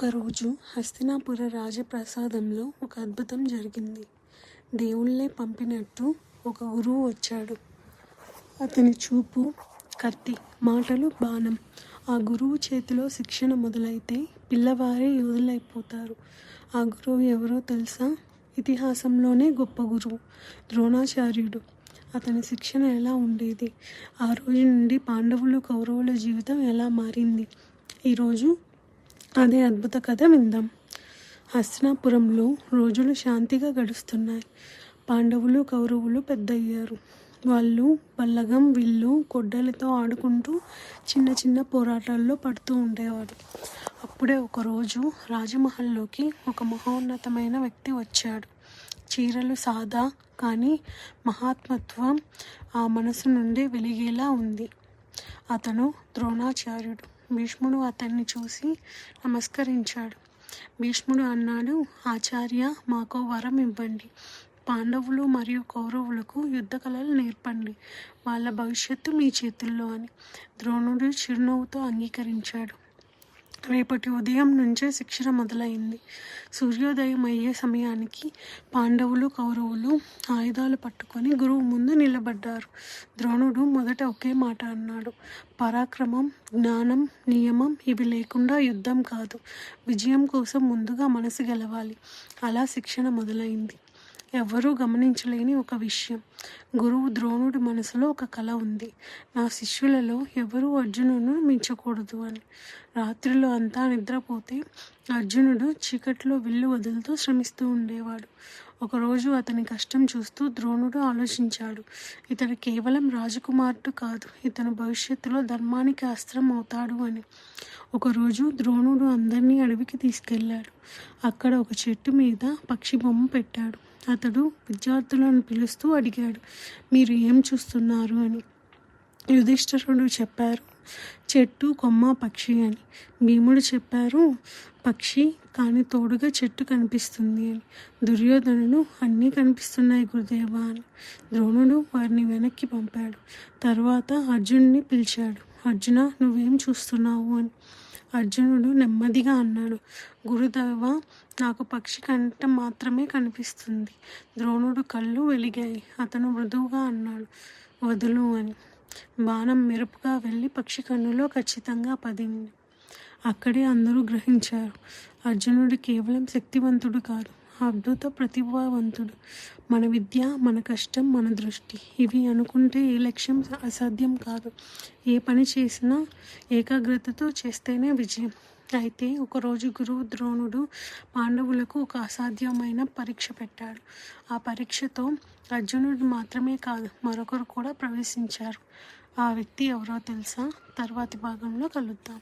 ఒకరోజు హస్తినాపుర రాజప్రాసాదంలో ఒక అద్భుతం జరిగింది. దేవుళ్ళే పంపినట్టు ఒక గురువు వచ్చాడు. అతని చూపు కత్తి, మాటలు బాణం. ఆ గురువు చేతిలో శిక్షణ మొదలైతే పిల్లవారే యోధులైపోతారు. ఆ గురువు ఎవరో తెలుసా? ఇతిహాసంలోనే గొప్ప గురువు ద్రోణాచార్యుడు. అతని శిక్షణ ఎలా ఉండేది? ఆ రోజు నుండి పాండవులు, కౌరవుల జీవితం ఎలా మారింది? ఈరోజు అదే అద్భుత కథ విందాం. హస్నాపురంలో రోజులు శాంతిగా గడుస్తున్నాయి. పాండవులు, కౌరవులు పెద్దయ్యారు. వాళ్ళు బల్లగం, విల్లు, కొడ్డలతో ఆడుకుంటూ చిన్న చిన్న పోరాటాల్లో పడుతూ ఉండేవారు. అప్పుడే ఒకరోజు రాజమహల్లోకి ఒక మహోన్నతమైన వ్యక్తి వచ్చాడు. చీరలు సాదా కానీ మహాత్మత్వం ఆ మనసు నుండి వెలిగేలా ఉంది. అతను ద్రోణాచార్యుడు. భీష్ముడు అతన్ని చూసి నమస్కరించాడు. భీష్ముడు అన్నాడు ఆచార్య మాకో వరం ఇవ్వండి. పాండవులు మరియు కౌరవులకు యుద్ధ కళలు నేర్పండి. వాళ్ళ భవిష్యత్తు మీ చేతుల్లో అని. ద్రోణుడు చిరునవ్వుతో అంగీకరించాడు. రేపటి ఉదయం నుంచే శిక్షణ మొదలైంది. సూర్యోదయం అయ్యే సమయానికి పాండవులు, కౌరవులు ఆయుధాలు పట్టుకొని గురువు ముందు నిలబడ్డారు. ద్రోణుడు మొదట ఒకే మాట అన్నాడు. పరాక్రమం, జ్ఞానం, నియమం ఇవి లేకుండా యుద్ధం కాదు. విజయం కోసం ముందుగా మనసు గెలవాలి. అలా శిక్షణ మొదలైంది. ఎవ్వరూ గమనించలేని ఒక విషయం. గురువు ద్రోణుడి మనసులో ఒక కల ఉంది. నా శిష్యులలో ఎవరూ అర్జునును మించకూడదు అని. రాత్రిలో అంతా నిద్రపోతే అర్జునుడు చీకట్లో విల్లు వదులుతూ శ్రమిస్తూ ఉండేవాడు. ఒకరోజు అతని కష్టం చూస్తూ ద్రోణుడు ఆలోచించాడు. ఇతడు కేవలం రాజకుమారుడు కాదు. ఇతను భవిష్యత్తులో ధర్మానికి అస్త్రం అవుతాడు అని. ఒకరోజు ద్రోణుడు అందరినీ అడవికి తీసుకెళ్ళాడు. అక్కడ ఒక చెట్టు మీద పక్షి బొమ్మ పెట్టాడు. అతడు విద్యార్థులను పిలుస్తూ అడిగాడు మీరు ఏం చూస్తున్నారు అని. యుధిష్ఠరుడు చెప్పారు చెట్టు కొమ్మ పక్షి అని. భీముడు చెప్పారు పక్షి కానీ తోడుగా చెట్టు కనిపిస్తుంది అని. దుర్యోధనుడు అన్నీ కనిపిస్తున్నాయి గురుదేవ అని. ద్రోణుడు వారిని వెనక్కి పంపాడు. తర్వాత అర్జునుడిని పిలిచాడు. అర్జున నువ్వేం చూస్తున్నావు అని. అర్జునుడు నెమ్మదిగా అన్నాడు గురుదేవ నాకు పక్షి కంట మాత్రమే కనిపిస్తుంది ద్రోణుడు కళ్ళు వెలిగాయి అతను మృదువుగా అన్నాడు వదులు అని బాణం మెరుపుగా వెళ్ళి పక్షి కన్నులో ఖచ్చితంగా పదింది అక్కడే అందరూ గ్రహించారు. అర్జునుడు కేవలం శక్తివంతుడు కాదు అద్భుత ప్రతిభావంతుడు. మన విద్య మన కష్టం మన దృష్టి ఇవి అనుకుంటే ఏ లక్ష్యం అసాధ్యం కాదు. ఏ పని చేసినా ఏకాగ్రతతో చేస్తేనే విజయం. అయితే ఒకరోజు గురువు ద్రోణుడు పాండవులకు ఒక అసాధ్యమైన పరీక్ష పెట్టాడు. ఆ పరీక్షతో అర్జునుడు మాత్రమే కాదు మరొకరు కూడా ప్రవేశించారు. ఆ వ్యక్తి ఎవరో తెలుసా? తర్వాతి భాగంలో కలుద్దాం.